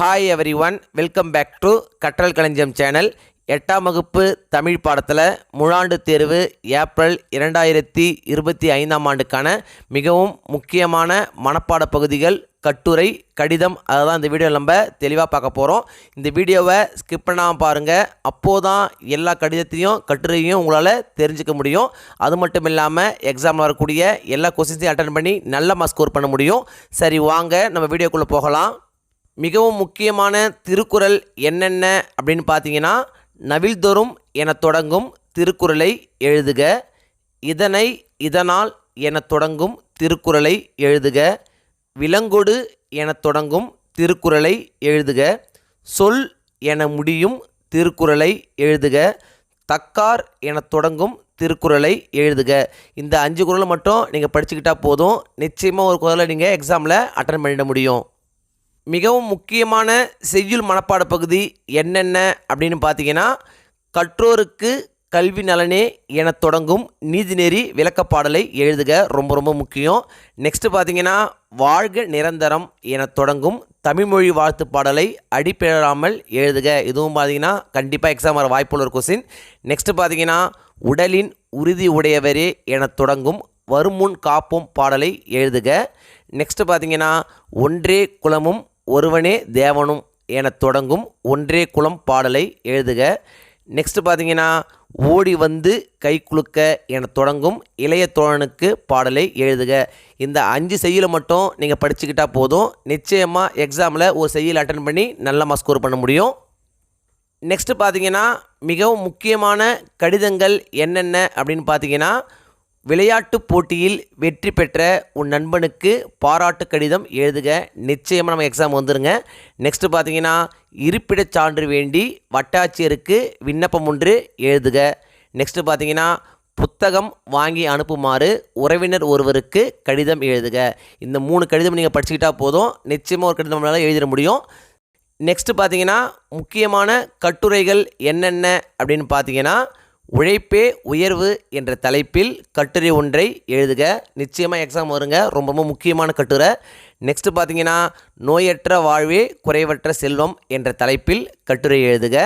Hi everyone welcome back to கற்றல் களஞ்சியம் channel எட்டாம் வகுப்பு தமிழ் பாடத்தில் முழாண்டு தேர்வு ஏப்ரல் இரண்டாயிரத்தி இருபத்தி ஐந்தாம் ஆண்டுக்கான மிகவும் முக்கியமான மனப்பாட பகுதிகள் கட்டுரை கடிதம் அதை தான் இந்த வீடியோ நம்ம தெளிவாக பார்க்க போகிறோம் இந்த வீடியோவை ஸ்கிப் பண்ணாமல் பாருங்கள் அப்போது தான் எல்லா கடிதத்தையும் கட்டுரையும் உங்களால் தெரிஞ்சுக்க முடியும். அது மட்டும் இல்லாமல் எக்ஸாமில் வரக்கூடிய எல்லா கொஸ்டின்ஸையும் அட்டன் பண்ணி நல்ல மார்க் ஸ்கோர் பண்ண முடியும். சரி வாங்க நம்ம வீடியோக்குள்ளே போகலாம். மிகவும் முக்கியமான திருக்குறள் என்னென்ன அப்படின்னு பார்த்தீங்கன்னா நவில்தொறும் என தொடங்கும் திருக்குறளை எழுதுக இதனை இதனால் என தொடங்கும் திருக்குறளை எழுதுக விலங்கொடு என தொடங்கும் திருக்குறளை எழுதுக சொல் என முடியும் திருக்குறளை எழுதுக தக்கார் என தொடங்கும் திருக்குறளை எழுதுக. இந்த அஞ்சு குறளை மட்டும் நீங்கள் படிச்சுக்கிட்டால் போதும். நிச்சயமாக ஒரு குரலை நீங்கள் எக்ஸாமில் அட்டன் பண்ணிட முடியும். மிகவும் முக்கியமான செய்யுள் மனப்பாட பகுதி என்னென்ன அப்படின்னு பார்த்தீங்கன்னா கற்றோருக்கு கல்வி நலனே என தொடங்கும் நீதிநெறி விளக்கப்பாடலை எழுதுக ரொம்ப ரொம்ப முக்கியம். நெக்ஸ்ட்டு பார்த்தீங்கன்னா வாழ்க நிரந்தரம் என தொடங்கும் தமிழ்மொழி வாழ்த்து பாடலை அடிப்பிழாமல் எழுதுக. இதுவும் பார்த்தீங்கன்னா கண்டிப்பாக எக்ஸாம் வர வாய்ப்புள்ள ஒரு கொஸ்டின் நெக்ஸ்ட்டு பார்த்தீங்கன்னா உடலின் உறுதி உடையவரே என தொடங்கும் வருமுன் காப்போம் பாடலை எழுதுக. நெக்ஸ்ட்டு பார்த்தீங்கன்னா ஒன்றே குலமும் ஒருவனே தேவனும் என தொடங்கும் ஒன்றே குலம் பாடலை எழுதுக. நெக்ஸ்ட்டு பார்த்தீங்கன்னா ஓடி வந்து கை குலுக்க என தொடங்கும் இளைய தோழனுக்கு பாடலை எழுதுக. இந்த அஞ்சு செய்யலை மட்டும் நீங்கள் படிச்சுக்கிட்டால் போதும். நிச்சயமாக எக்ஸாமில் ஒரு செய்யல் அட்டன் பண்ணி நல்ல மார்க் ஸ்கோர் பண்ண முடியும். நெக்ஸ்ட்டு பார்த்தீங்கன்னா மிகவும் முக்கியமான கடிதங்கள் என்னென்ன அப்படின்னு பார்த்தீங்கன்னா விளையாட்டுப் போட்டியில் வெற்றி பெற்ற உன் நண்பனுக்கு பாராட்டு கடிதம் எழுதுக. நிச்சயமாக நம்ம எக்ஸாம் வந்துருங்க. நெக்ஸ்ட்டு பார்த்தீங்கன்னா இருப்பிடச் சான்று வேண்டி வட்டாட்சியருக்கு விண்ணப்பம் ஒன்று எழுதுக. நெக்ஸ்ட்டு பார்த்தீங்கன்னா புத்தகம் வாங்கி அனுப்புமாறு உறவினர் ஒருவருக்கு கடிதம் எழுதுக. இந்த மூணு கடிதம் நீங்கள் படிச்சுக்கிட்டா போதும். நிச்சயமாக ஒரு கடிதம் நம்மளால் எழுதிட முடியும். நெக்ஸ்ட்டு பார்த்தீங்கன்னா முக்கியமான கட்டுரைகள் என்னென்ன அப்படின்னு பார்த்தீங்கன்னா உழைப்பே உயர்வு என்ற தலைப்பில் கட்டுரை ஒன்றை எழுதுக. நிச்சயமாக எக்ஸாம் வருங்க. ரொம்ப ரொம்ப முக்கியமான கட்டுரை. நெக்ஸ்ட்டு பார்த்தீங்கன்னா நோயற்ற வாழ்வே குறைவற்ற செல்வம் என்ற தலைப்பில் கட்டுரை எழுதுக.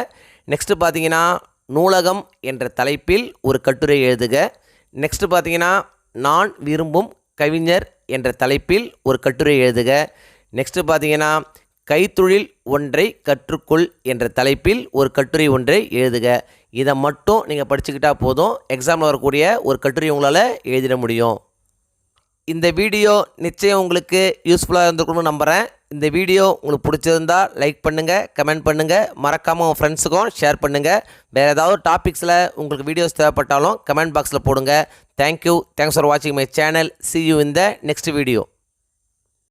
நெக்ஸ்ட்டு பார்த்தீங்கன்னா நூலகம் என்ற தலைப்பில் ஒரு கட்டுரை எழுதுக. நெக்ஸ்ட்டு பார்த்தீங்கன்னா நான் விரும்பும் கவிஞர் என்ற தலைப்பில் ஒரு கட்டுரை எழுதுக. நெக்ஸ்ட்டு பார்த்தீங்கன்னா கைத்தொழில் ஒன்றை கற்றுக்கொள் என்ற தலைப்பில் ஒரு கட்டுரை ஒன்றை எழுதுக. இதை மட்டும் நீங்கள் படிச்சுக்கிட்டால் போதும். எக்ஸாமில் வரக்கூடிய ஒரு கட்டுரை உங்களால் எழுதிட முடியும். இந்த வீடியோ நிச்சயம் உங்களுக்கு யூஸ்ஃபுல்லாக இருந்திருக்கணும்னு நம்புகிறேன் இந்த வீடியோ உங்களுக்கு பிடிச்சிருந்தா லைக் பண்ணுங்கள் கமெண்ட் பண்ணுங்கள் மறக்காமல் உங்கள் ஃப்ரெண்ட்ஸுக்கும் ஷேர் பண்ணுங்கள் வேறு ஏதாவது டாபிக்ஸில் உங்களுக்கு வீடியோஸ் தேவைப்பட்டாலும் கமெண்ட் பாக்ஸில் போடுங்க. தேங்க்யூ தேங்க்ஸ் ஃபார் வாட்சிங் மை சேனல் சி யூ இந்த நெக்ஸ்ட் வீடியோ